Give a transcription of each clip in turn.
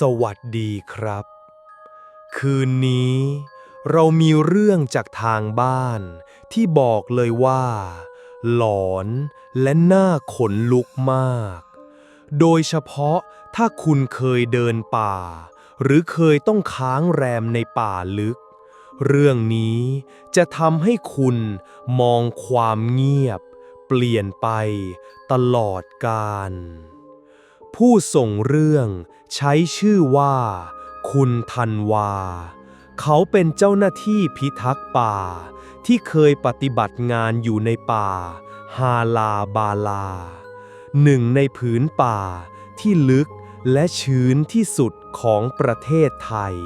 สวัสดีครับ คืนนี้เรามีเรื่องจากทางบ้านที่บอกเลยว่า หลอนและน่าขนลุกมาก โดยเฉพาะถ้าคุณเคยเดินป่า หรือเคยต้องค้างแรมในป่าลึก เรื่องนี้จะทำให้คุณมองความเงียบ เปลี่ยนไปตลอดกาลผู้ส่งเรื่อง ใช้ชื่อว่า คุณธันวา เขาเป็นเจ้าหน้าที่พิทักษ์ป่า ที่เคยปฏิบัติงานอยู่ในป่า ฮาลาบาลา หนึ่งในผืนป่าที่ลึกและชื้นที่สุดของประเทศไทย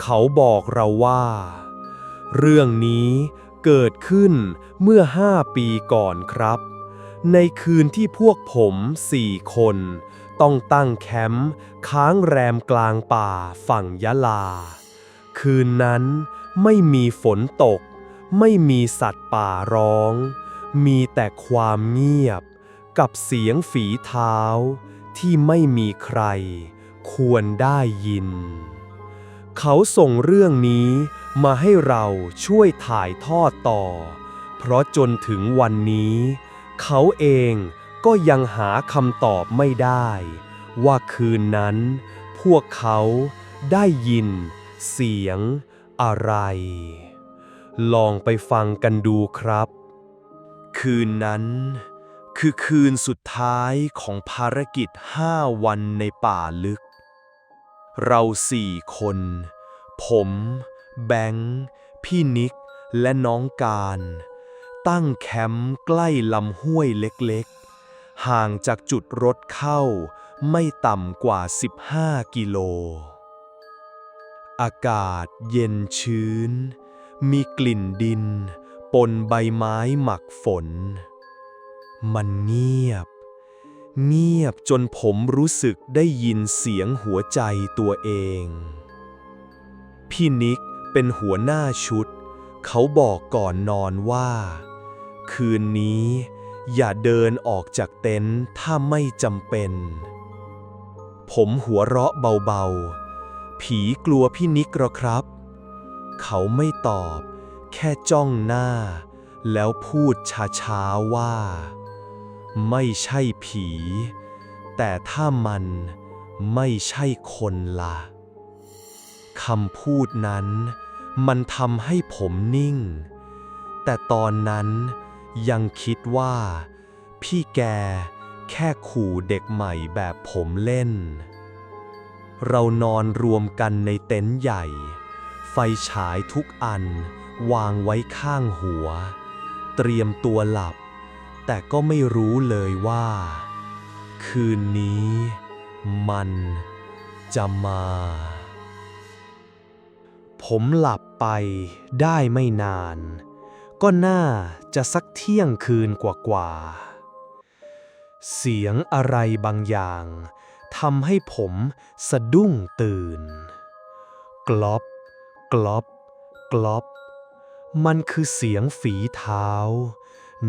เขาบอกเราว่า เรื่องนี้เกิดขึ้นเมื่อห้าปีก่อนครับ ในคืนที่พวกผมสี่คน ต้องตั้งแคมป์ค้างแรมกลางป่าฝั่งยะลา คืนนั้นไม่มีฝนตก ไม่มีสัตว์ป่าร้อง มีแต่ความเงียบ กับเสียงฝีเท้า ที่ไม่มีใคร ควรได้ยิน เขาส่งเรื่องนี้มาให้เราช่วยถ่ายทอดต่อ เพราะจนถึงวันนี้ เขาเอง ก็ยังหาคำตอบไม่ได้ ว่าคืนนั้นพวกเขาได้ยินเสียงอะไร ลองไปฟังกันดูครับ คืนนั้นคือคืนสุดท้ายของภารกิจห้าวันในป่าลึก เราสี่คน ผม แบงค์พี่นิกและน้องการ ตั้งแคมป์ใกล้ลำห้วยเล็กๆ ห่างจากจุดรถเข้า ไม่ต่ำกว่า 15 กิโล อากาศเย็นชื้น มีกลิ่นดิน ปนใบไม้หมักฝน มันเงียบ เงียบจนผมรู้สึกได้ยินเสียงหัวใจตัวเอง พี่นิกเป็นหัวหน้าชุด เขาบอกก่อนนอนว่า คืนนี้ อย่าเดินออกจากเต็นท์ถ้าไม่จำเป็น ผมหัวเราะเบาๆ ผีกลัวพี่นิกหรอครับ เขาไม่ตอบ แค่จ้องหน้า แล้วพูดช้าๆว่า ไม่ใช่ผี แต่ถ้ามันไม่ใช่คนละ่ะคำพูดนั้น มันทำให้ผมนิ่ง แต่ตอนนั้น ยังคิดว่า พี่แกแค่ขู่เด็กใหม่แบบผมเล่น เรานอนรวมกันในเต็นท์ใหญ่ ไฟฉายทุกอันวางไว้ข้างหัว เตรียมตัวหลับ แต่ก็ไม่รู้เลยว่า คืนนี้มันจะมา ผมหลับไปได้ไม่นาน ก็น่าจะสักเที่ยงคืนกว่าๆ เสียงอะไรบางอย่างทำให้ผมสะดุ้งตื่น กลอบ กลอบ กลอบ มันคือเสียงฝีเท้า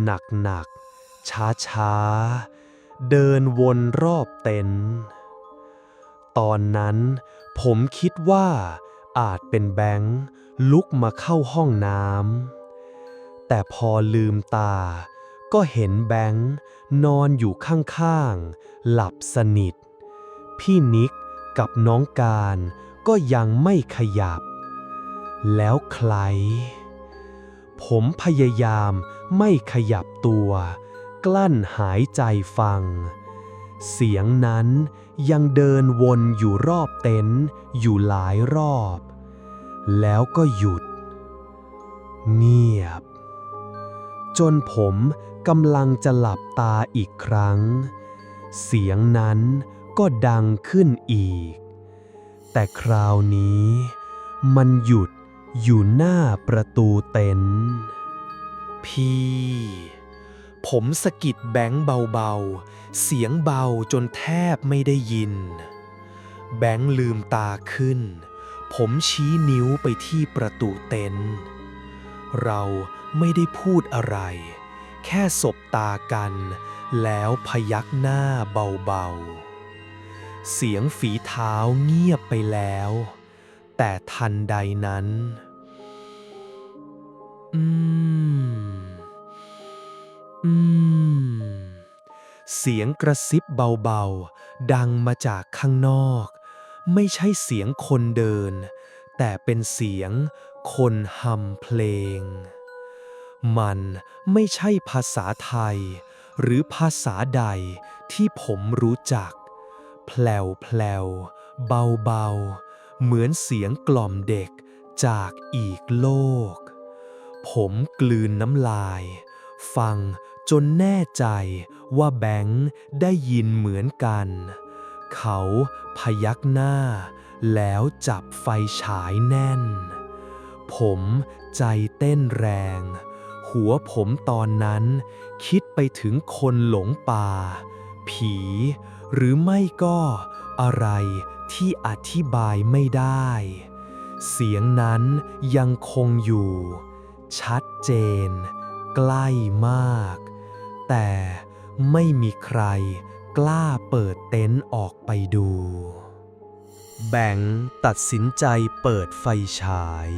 หนักหนักช้าช้าๆเดินวนรอบเต็นท์ตอนนั้นผมคิดว่าอาจเป็นแบงค์ลุกมาเข้าห้องน้ำ แต่พอลืมตา ก็เห็นแบงค์นอนอยู่ข้างๆ หลับสนิท พี่นิกกับน้องการก็ยังไม่ขยับ แล้วใคร ผมพยายามไม่ขยับตัว กลั้นหายใจฟัง เสียงนั้นยังเดินวนอยู่รอบเต็นท์อยู่หลายรอบ แล้วก็หยุด เงียบ จนผมกำลังจะหลับตาอีกครั้ง เสียงนั้นก็ดังขึ้นอีก แต่คราวนี้ มันหยุดอยู่หน้าประตูเต็นท์พี่ ผมสะกิดแบงค์เบาๆ เสียงเบาจนแทบไม่ได้ยิน แบงค์ลืมตาขึ้น ผมชี้นิ้วไปที่ประตูเต็นท์เรา ไม่ได้พูดอะไร แค่สบตากัน แล้วพยักหน้าเบาๆ เสียงฝีเท้าเงียบไปแล้ว แต่ทันใดนั้น อืม อืม เสียงกระซิบเบาๆ ดังมาจากข้างนอก ไม่ใช่เสียงคนเดิน แต่เป็นเสียงคนฮัมเพลง มันไม่ใช่ภาษาไทย หรือภาษาใดที่ผมรู้จัก แผลวแผลวเบาเบาเหมือนเสียงกล่อมเด็กจากอีกโลก ผมกลืนน้ำลาย ฟังจนแน่ใจว่าแบงค์ได้ยินเหมือนกัน เขาพยักหน้า แล้วจับไฟฉายแน่น ผมใจเต้นแรง หัวผมตอนนั้น คิดไปถึงคนหลงป่า ผี หรือไม่ก็อะไรที่อธิบายไม่ได้ เสียงนั้นยังคงอยู่ ชัดเจน ใกล้มาก แต่ไม่มีใครกล้าเปิดเต็นท์ออกไปดู แบงค์ตัดสินใจเปิดไฟฉาย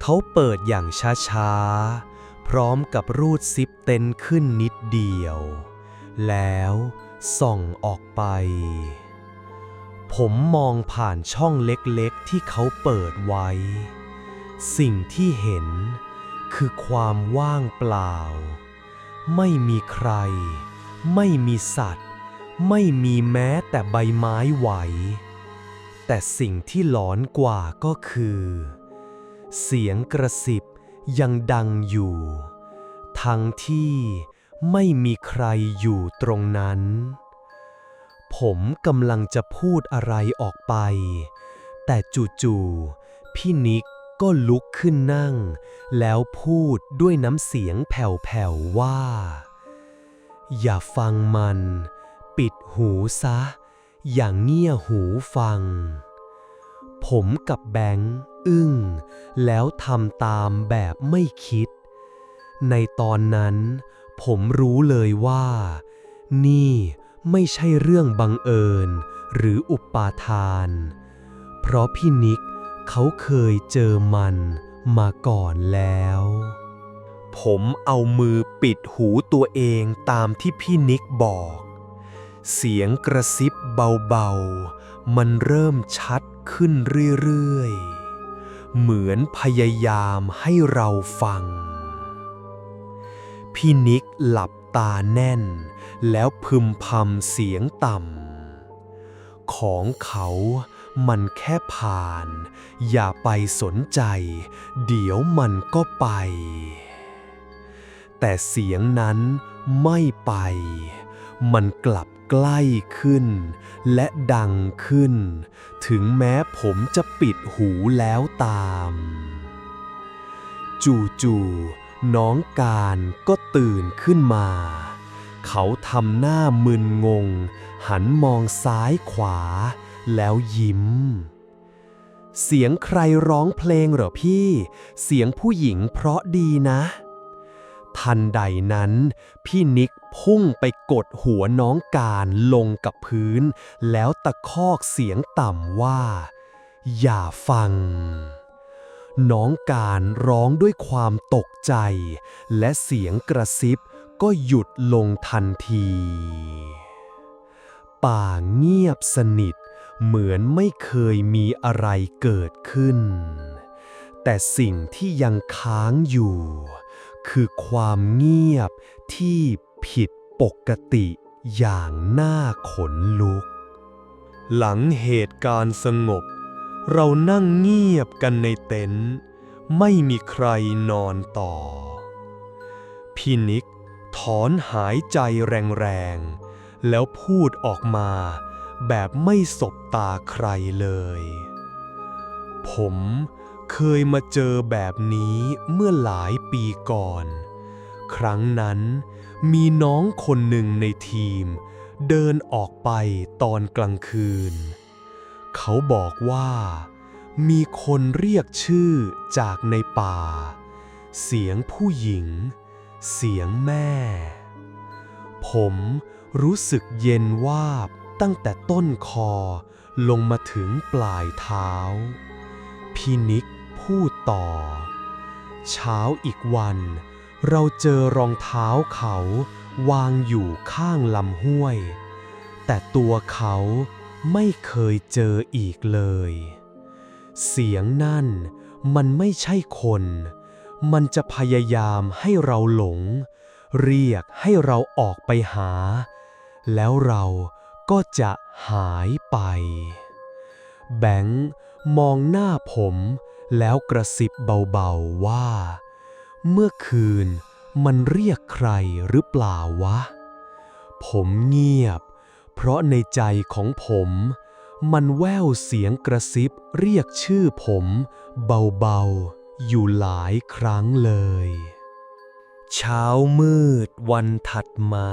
เขาเปิดอย่างช้าๆ พร้อมกับรูดซิปเต็นขึ้นนิดเดียว แล้วส่องออกไป ผมมองผ่านช่องเล็กๆที่เขาเปิดไว้ สิ่งที่เห็นคือความว่างเปล่า ไม่มีใคร ไม่มีสัตว์ ไม่มีแม้แต่ใบไม้ไหว แต่สิ่งที่หลอนกว่าก็คือ เสียงกระสิบ ยังดังอยู่ ทั้งที่ไม่มีใครอยู่ตรงนั้น ผมกำลังจะพูดอะไรออกไป แต่จู่ๆพี่นิกก็ลุกขึ้นนั่ง แล้วพูดด้วยน้ำเสียงแผ่วๆว่า อย่าฟังมัน ปิดหูซะ อย่างเงี่ยหูฟัง ผมกับแบงค์อึ้ง แล้วทำตามแบบไม่คิด ในตอนนั้น ผมรู้เลยว่า นี่ไม่ใช่เรื่องบังเอิญ หรืออุปาทาน เพราะพี่นิกเขาเคยเจอมันมาก่อนแล้ว ผมเอามือปิดหูตัวเองตามที่พี่นิกบอก เสียงกระซิบเบาๆ มันเริ่มชัด ขึ้นเรื่อยๆ เหมือนพยายามให้เราฟัง พี่นิกหลับตาแน่น แล้วพึมพำเสียงต่ำ ของเขามันแค่ผ่าน อย่าไปสนใจ เดี๋ยวมันก็ไป แต่เสียงนั้นไม่ไป มันกลับ ใกล้ขึ้น และดังขึ้น ถึงแม้ผมจะปิดหูแล้วตาม จู่ๆน้องการก็ตื่นขึ้นมา เขาทำหน้ามึนงง หันมองซ้ายขวา แล้วยิ้ม เสียงใครร้องเพลงเหรอพี่ เสียงผู้หญิงเพราะดีนะ ทันใดนั้น พี่นิกพุ่งไปกดหัวน้องการลงกับพื้น แล้วตะคอกเสียงต่ำว่า อย่าฟัง น้องการร้องด้วยความตกใจ และเสียงกระซิบก็หยุดลงทันที ป่าเงียบสนิท เหมือนไม่เคยมีอะไรเกิดขึ้น แต่สิ่งที่ยังค้างอยู่ คือความเงียบที่ผิดปกติอย่างน่าขนลุก หลังเหตุการณ์สงบ เรานั่งเงียบกันในเต็นท์ไม่มีใครนอนต่อ พี่นิกถอนหายใจแรงๆ แล้วพูดออกมาแบบไม่สบตาใครเลย ผม เคยมาเจอแบบนี้เมื่อหลายปีก่อน ครั้งนั้นมีน้องคนหนึ่งในทีม เดินออกไปตอนกลางคืน เขาบอกว่า มีคนเรียกชื่อจากในป่า เสียงผู้หญิง เสียงแม่ ผมรู้สึกเย็นวาบตั้งแต่ต้นคอลงมาถึงปลายเท้าพี่นิก พูดต่อ เช้าอีกวัน เราเจอรองเท้าเขา วางอยู่ข้างลำห้วย แต่ตัวเขาไม่เคยเจออีกเลย เสียงนั่นมันไม่ใช่คน มันจะพยายามให้เราหลง เรียกให้เราออกไปหา แล้วเราก็จะหายไป แบงค์มองหน้าผม แล้วกระซิบเบาๆว่า เมื่อคืนมันเรียกใครหรือเปล่าวะ ผมเงียบ เพราะในใจของผม มันแว่วเสียงกระซิบเรียกชื่อผมเบาๆ อยู่หลายครั้งเลย เช้ามืดวันถัดมา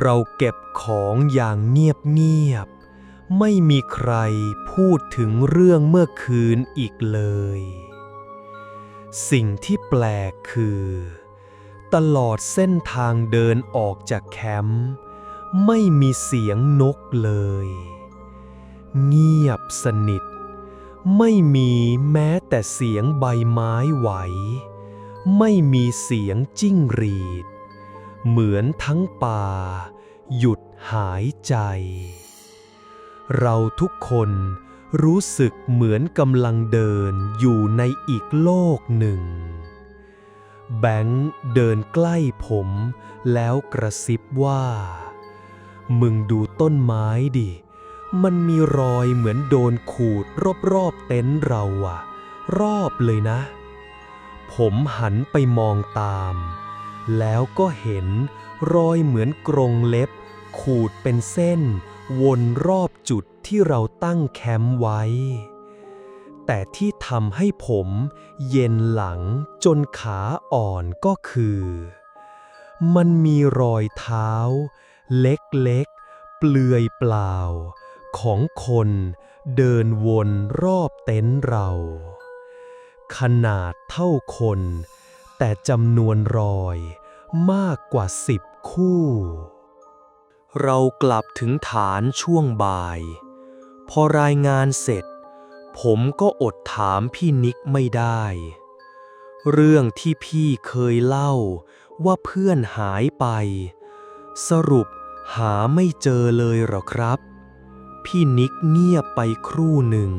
เราเก็บของอย่างเงียบๆ ไม่มีใครพูดถึงเรื่องเมื่อคืนอีกเลย สิ่งที่แปลกคือ ตลอดเส้นทางเดินออกจากแคมป์ไม่มีเสียงนกเลย เงียบสนิท ไม่มีแม้แต่เสียงใบไม้ไหว ไม่มีเสียงจิ้งหรีด เหมือนทั้งป่า หยุดหายใจ เราทุกคนรู้สึกเหมือนกำลังเดินอยู่ในอีกโลกหนึ่ง แบงค์เดินใกล้ผมแล้วกระซิบว่า มึงดูต้นไม้ดิ มันมีรอยเหมือนโดนขูดรอบๆเต็นท์เราอะรอบเลยนะ ผมหันไปมองตาม แล้วก็เห็นรอยเหมือนกรงเล็บขูดเป็นเส้น วนรอบจุดที่เราตั้งแคมป์ไว้ แต่ที่ทำให้ผมเย็นหลังจนขาอ่อนก็คือ มันมีรอยเท้า เล็กๆ เปลือยเปล่า ของคนเดินวนรอบเต็นท์เรา ขนาดเท่าคน แต่จำนวนรอยมากกว่าสิบคู่ เรากลับถึงฐานช่วงบ่าย พอรายงานเสร็จ ผมก็อดถามพี่นิกไม่ได้ เรื่องที่พี่เคยเล่าว่าเพื่อนหายไป สรุปหาไม่เจอเลยหรอครับ พี่นิกเงียบไปครู่หนึ่ง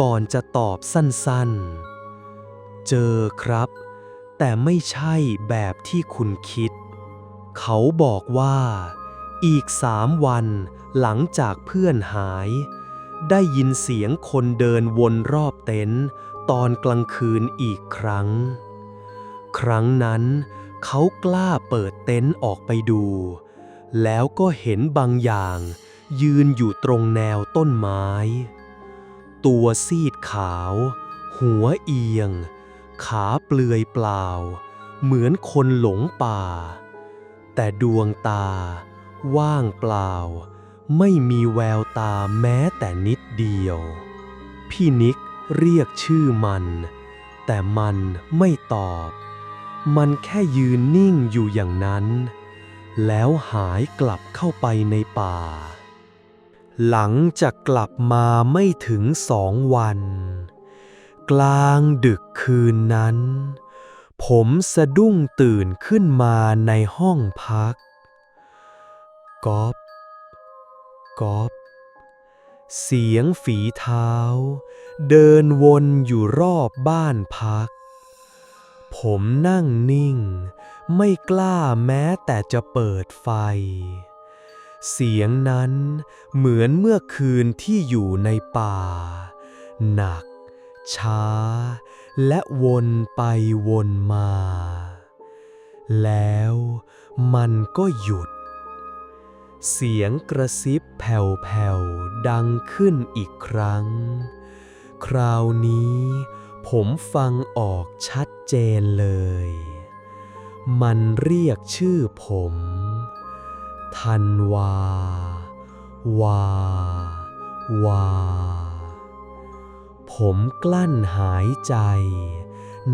ก่อนจะตอบสั้นๆ เจอครับ แต่ไม่ใช่แบบที่คุณคิด เขาบอกว่า อีกสามวันหลังจากเพื่อนหาย ได้ยินเสียงคนเดินวนรอบเต็นท์ตอนกลางคืนอีกครั้ง ครั้งนั้นเขากล้าเปิดเต็นท์ออกไปดู แล้วก็เห็นบางอย่าง ยืนอยู่ตรงแนวต้นไม้ ตัวซีดขาว หัวเอียง ขาเปลือยเปล่า เหมือนคนหลงป่า แต่ดวงตา ว่างเปล่า ไม่มีแววตาแม้แต่นิดเดียว พี่นิกเรียกชื่อมัน แต่มันไม่ตอบ มันแค่ยืนนิ่งอยู่อย่างนั้น แล้วหายกลับเข้าไปในป่า หลังจากกลับมาไม่ถึงสองวัน กลางดึกคืนนั้น ผมสะดุ้งตื่นขึ้นมาในห้องพัก ก๊อบก๊อบเสียงฝีเท้า เดินวนอยู่รอบบ้านพัก ผมนั่งนิ่ง ไม่กล้าแม้แต่จะเปิดไฟ เสียงนั้นเหมือนเมื่อคืนที่อยู่ในป่า หนัก ช้า และวนไปวนมา แล้วมันก็หยุด เสียงกระซิบแผ่วๆ ดังขึ้นอีกครั้ง คราวนี้ผมฟังออกชัดเจนเลย มันเรียกชื่อผมธันวา วา วา ผมกลั้นหายใจ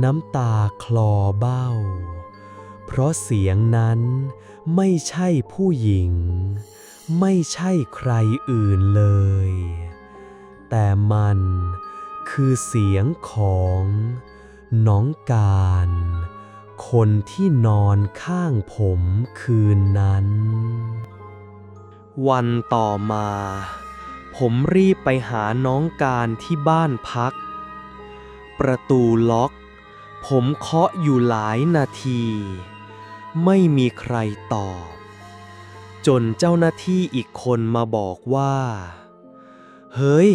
น้ำตาคลอเบ้า เพราะเสียงนั้นไม่ใช่ผู้หญิง ไม่ใช่ใครอื่นเลย แต่มันคือเสียงของน้องการ คนที่นอนข้างผมคืนนั้น วันต่อมา ผมรีบไปหาน้องการที่บ้านพัก ประตูล็อก ผมเคาะอยู่หลายนาที ไม่มีใครตอบ จนเจ้าหน้าที่อีกคนมาบอกว่า เฮ้ย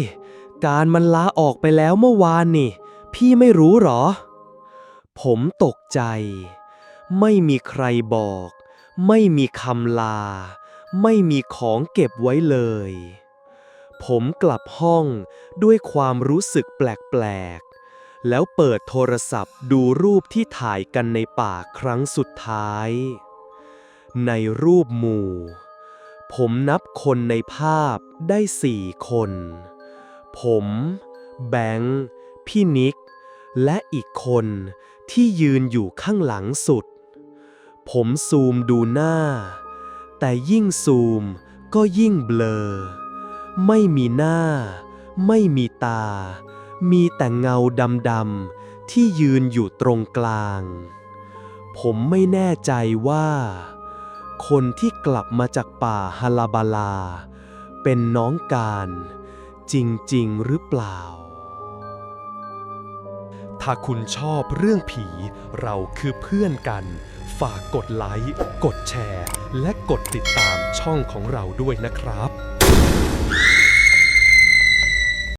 การมันลาออกไปแล้วเมื่อวานนี่ พี่ไม่รู้หรอ ผมตกใจ ไม่มีใครบอก ไม่มีคำลา ไม่มีของเก็บไว้เลย ผมกลับห้องด้วยความรู้สึกแปลกๆ แล้วเปิดโทรศัพท์ดูรูปที่ถ่ายกันในป่าครั้งสุดท้าย ในรูปหมู่ ผมนับคนในภาพได้สี่คน ผม แบงค์พี่นิก และอีกคนที่ยืนอยู่ข้างหลังสุด ผมซูมดูหน้า แต่ยิ่งซูมก็ยิ่งเบลอ ไม่มีหน้า ไม่มีตา มีแต่เงาดำๆที่ยืนอยู่ตรงกลาง ผมไม่แน่ใจว่า คนที่กลับมาจากป่าฮาลาบาลา เป็นน้องการ จริง ๆ หรือเปล่า ถ้าคุณชอบเรื่องผีเราคือเพื่อนกัน ฝากกดไลค์ กดแชร์ และกดติดตามช่องของเราด้วยนะครับ